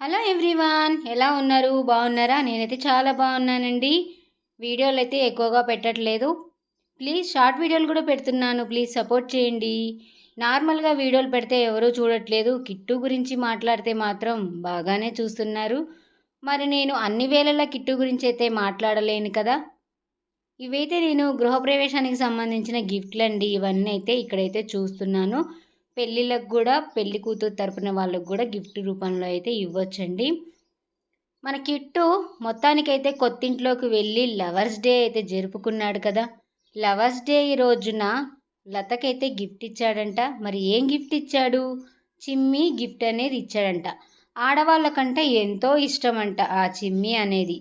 Hello everyone ఎలా ఉన్నారు? బాగున్నారా? నేనైతే చాలా బాగున్నానండి. వీడియోలు అయితే ఎక్కువగా పెట్టట్లేదు. ప్లీజ్ షార్ట్ వీడియోలు కూడా పెడుతున్నాను. ప్లీజ్ సపోర్ట్ చేయండి. నార్మల్గా వీడియోలు పెడితే ఎవరూ చూడట్లేదు. కిట్టు గురించి మాట్లాడితే మాత్రం బాగానే చూస్తున్నారు. మరి నేను అన్ని వేళలా కిట్టు గురించి అయితే మాట్లాడలేను కదా. ఇవైతే నేను గృహప్రవేశానికి సంబంధించిన గిఫ్ట్లు అండి ఇవన్నీ అయితే ఇక్కడైతే చూస్తున్నాను. పెళ్ళిళ్ళకు కూడా పెళ్ళి కూతురు తరపున వాళ్ళకు కూడా గిఫ్ట్ రూపంలో అయితే ఇవ్వచ్చండి. మన కిట్టు మొత్తానికైతే కొత్తింట్లోకి వెళ్ళి లవర్స్ డే అయితే జరుపుకున్నాడు కదా. లవర్స్ డే ఈ రోజున లతకైతే గిఫ్ట్ ఇచ్చాడంట. మరి ఏం గిఫ్ట్ ఇచ్చాడు? చిమ్మి గిఫ్ట్ అనేది ఇచ్చాడంట. ఆడవాళ్ళకంటే ఎంతో ఇష్టమంట ఆ చిమ్మి అనేది.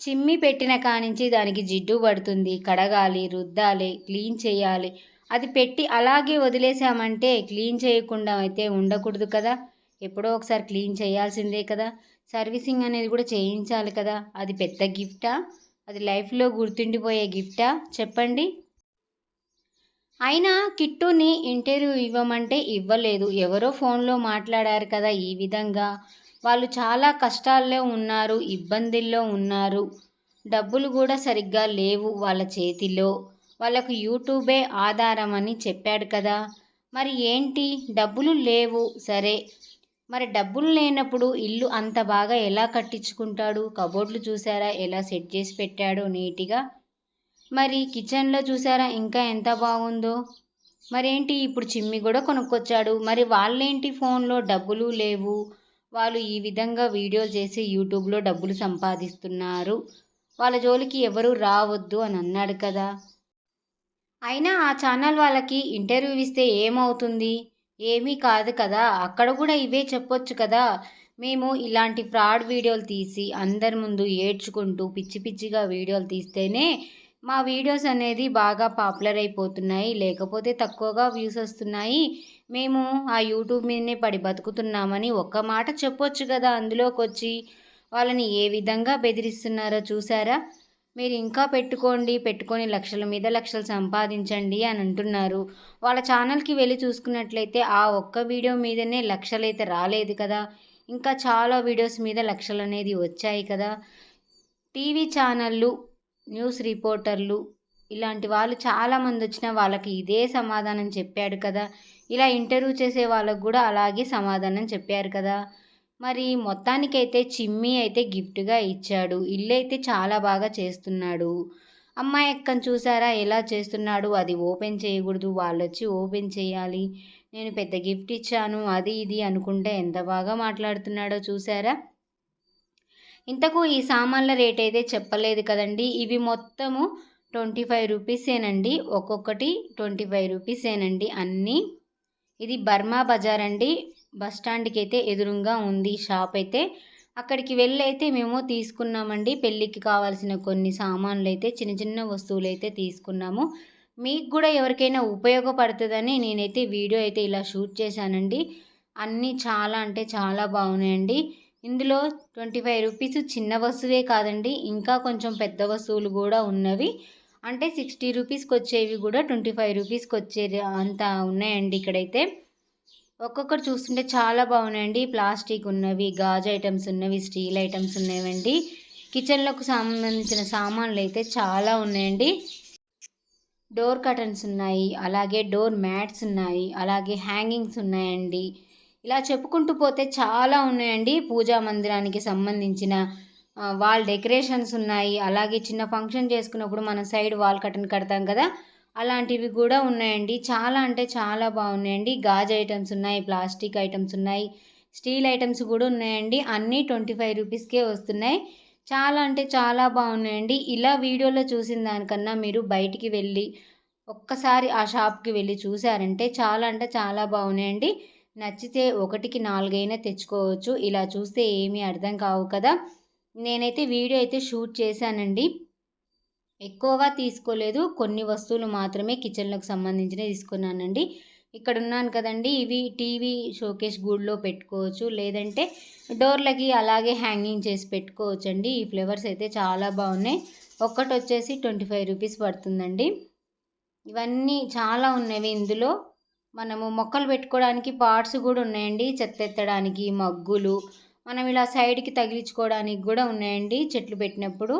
చిమ్మి పెట్టిన కానించి దానికి జిడ్డు పడుతుంది. కడగాలి రుద్దాలి క్లీన్ చేయాలి. అది పెట్టి అలాగే వదిలేసామంటే క్లీన్ చేయకుండా అయితే ఉండకూడదు కదా. ఎప్పుడో ఒకసారి క్లీన్ చేయాల్సిందే కదా. సర్వీసింగ్ అనేది కూడా చేయించాలి కదా. అది పెద్ద గిఫ్టా? అది లైఫ్లో గుర్తుండిపోయే గిఫ్టా? చెప్పండి. అయినా కిట్టుని ఇంటర్వ్యూ ఇవ్వమంటే ఇవ్వలేదు. ఎవరో ఫోన్లో మాట్లాడారు కదా ఈ విధంగా. వాళ్ళు చాలా కష్టాల్లో ఉన్నారు ఇబ్బందుల్లో ఉన్నారు. డబ్బులు కూడా సరిగ్గా లేవు వాళ్ళ చేతిలో. వాళ్ళకు యూట్యూబే ఆధారం అని చెప్పాడు కదా. మరి ఏంటి? డబ్బులు లేవు. సరే. మరి డబ్బులు లేనప్పుడు ఇల్లు అంత బాగా ఎలా కట్టించుకుంటాడు? కబోర్డ్లు చూసారా? ఎలా సెట్ చేసి పెట్టాడో నీట్గా? మరి కిచెన్లో చూసారా? ఇంకా ఎంత బాగుందో? మరేంటి? ఇప్పుడు చిమ్మి కూడా కొనుక్కొచ్చాడు. మరి వాళ్ళేంటి ఫోన్లో డబ్బులు లేవు? వాళ్ళు ఈ విధంగా వీడియోలు చేసి యూట్యూబ్లో డబ్బులు సంపాదిస్తున్నారు. వాళ్ళ జోలికి ఎవరు రావద్దు అని అన్నాడు కదా. అయినా ఆ ఛానల్ వాళ్ళకి ఇంటర్వ్యూ ఇస్తే ఏమవుతుంది? ఏమీ కాదు కదా. అక్కడ కూడా ఇవే చెప్పొచ్చు కదా. మేము ఇలాంటి ఫ్రాడ్ వీడియోలు తీసి అందరి ముందు ఏడ్చుకుంటూ పిచ్చి పిచ్చిగా వీడియోలు తీస్తేనే మా వీడియోస్ అనేది బాగా పాపులర్ అయిపోతున్నాయి. లేకపోతే తక్కువగా వ్యూస్ వస్తున్నాయి. మేము ఆ యూట్యూబ్ మీదనే పడి బతుకుతున్నామని ఒక్క మాట చెప్పొచ్చు కదా అందులోకి వచ్చి వాళ్ళని ఏ విధంగా బెదిరిస్తున్నారో చూసారా మీరు ఇంకా పెట్టుకోండి పెట్టుకొని లక్షల మీద లక్షలు సంపాదించండి అని అంటున్నారు. వాళ్ళ ఛానల్కి వెళ్ళి చూసుకున్నట్లయితే ఆ ఒక్క వీడియో మీదనే లక్షలైతే రాలేదు కదా. ఇంకా చాలా వీడియోస్ మీద లక్షలు అనేది వచ్చాయి కదా. టీవీ ఛానళ్ళు న్యూస్ రిపోర్టర్లు ఇలాంటి వాళ్ళు చాలామంది వచ్చిన వాళ్ళకి ఇదే సమాధానం చెప్పాడు కదా. ఇలా ఇంటర్వ్యూ చేసే వాళ్ళకు కూడా అలాగే సమాధానం చెప్పారు కదా. మరి మొత్తానికైతే చిమ్మి అయితే గిఫ్ట్గా ఇచ్చాడు. ఇల్లు అయితే చాలా బాగా చేస్తున్నాడు. అమ్మాయి అక్కను చూసారా? ఎలా చేస్తున్నాడు? అది ఓపెన్ చేయకూడదు. వాళ్ళు వచ్చి ఓపెన్ చేయాలి. నేను పెద్ద గిఫ్ట్ ఇచ్చాను. అది ఇది అనుకుంటే ఎంత బాగా మాట్లాడుతున్నాడో చూసారా? ఇంతకు ఈ సామాన్ల రేట్ అయితే చెప్పలేదు కదండి. ఇవి మొత్తము ట్వంటీ ఫైవ్ రూపీసేనండి. ఒక్కొక్కటి ట్వంటీ ఫైవ్ రూపీసేనండి అన్నీ. ఇది బర్మా బజార్ అండి బస్ స్టాండ్కి అయితే ఎదురుగా ఉంది షాప్ అయితే అక్కడికి వెళ్ళైతే మేము తీసుకున్నామండి. పెళ్ళికి కావాల్సిన కొన్ని సామాన్లు అయితే చిన్న చిన్న వస్తువులు అయితే తీసుకున్నాము. మీకు కూడా ఎవరికైనా ఉపయోగపడుతుందని నేనైతే వీడియో అయితే ఇలా షూట్ చేశానండి. అన్నీ చాలా అంటే చాలా బాగున్నాయండి. ఇందులో ట్వంటీ ఫైవ్ రూపీస్ చిన్న వస్తువే కాదండి ఇంకా కొంచెం పెద్ద వస్తువులు కూడా ఉన్నవి. అంటే సిక్స్టీ రూపీస్కి వచ్చేవి కూడా ట్వంటీ ఫైవ్ రూపీస్కి వచ్చేది అంత ఉన్నాయండి ఇక్కడైతే. ఒక్కొక్కటి చూస్తుంటే చాలా బాగున్నాయండి. ప్లాస్టిక్ ఉన్నవి గాజు ఐటమ్స్ ఉన్నవి స్టీల్ ఐటమ్స్ ఉన్నాయండి కిచెన్లోకి సంబంధించిన సామాన్లు అయితే చాలా ఉన్నాయండి. డోర్ కర్టన్స్ ఉన్నాయి అలాగే డోర్ మ్యాట్స్ ఉన్నాయి అలాగే హ్యాంగింగ్స్ ఉన్నాయండి. ఇలా చెప్పుకుంటూ పోతే చాలా ఉన్నాయండి. పూజా మందిరానికి సంబంధించిన వాల్ డెకరేషన్స్ ఉన్నాయి. అలాగే చిన్న ఫంక్షన్ చేసుకున్నప్పుడు మనం సైడ్ వాల్ కటన్ కడతాం కదా అలాంటివి కూడా ఉన్నాయండి. చాలా అంటే చాలా బాగున్నాయండి. గాజు ఐటమ్స్ ఉన్నాయి ప్లాస్టిక్ ఐటమ్స్ ఉన్నాయి స్టీల్ ఐటమ్స్ కూడా ఉన్నాయండి. అన్నీ ట్వంటీ ఫైవ్ రూపీస్కే వస్తున్నాయి. చాలా అంటే చాలా బాగున్నాయండి. ఇలా వీడియోలో చూసిన దానికన్నా మీరు బయటికి వెళ్ళి ఒక్కసారి ఆ షాప్కి వెళ్ళి చూసారంటే చాలా అంటే చాలా బాగున్నాయండి. నచ్చితే ఒకటికి నాలుగైనా తెచ్చుకోవచ్చు. ఇలా చూస్తే ఏమీ అర్థం కావు కదా. నేనైతే వీడియో అయితే షూట్ చేశానండి. ఎక్కువగా తీసుకోలేదు. కొన్ని వస్తువులు మాత్రమే కిచెన్లకు సంబంధించినవి తీసుకున్నానండి. ఇక్కడ ఉన్నాను కదండి ఇవి టీవీ షోకేస్ గూడ్లో పెట్టుకోవచ్చు. లేదంటే డోర్లకి అలాగే హ్యాంగింగ్ చేసి పెట్టుకోవచ్చు అండి ఈ ఫ్లేవర్స్ అయితే చాలా బాగున్నాయి. ఒక్కటి వచ్చేసి ట్వంటీ ఫైవ్ రూపీస్ పడుతుందండి. ఇవన్నీ చాలా ఉన్నవి. ఇందులో మనము మొక్కలు పెట్టుకోవడానికి పార్ట్స్ కూడా ఉన్నాయండి. చెత్త ఎత్తడానికి మగ్గులు మనం ఇలా సైడ్కి తగిలించుకోవడానికి కూడా ఉన్నాయండి. చెట్లు పెట్టినప్పుడు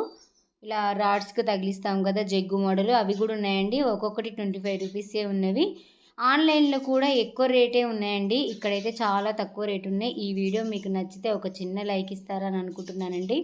ఇలా రాడ్స్కి తగిలిస్తాం కదా జగ్గు మోడలు అవి కూడా ఉన్నాయండి. ఒక్కొక్కటి ట్వంటీ ఫైవ్ రూపీసే ఉన్నవి. ఆన్లైన్లో కూడా ఎక్కువ రేటే ఉన్నాయండి. ఇక్కడైతే చాలా తక్కువ రేటు ఉన్నాయి ఈ వీడియో మీకు నచ్చితే ఒక చిన్న లైక్ ఇస్తారని అనుకుంటున్నానండి.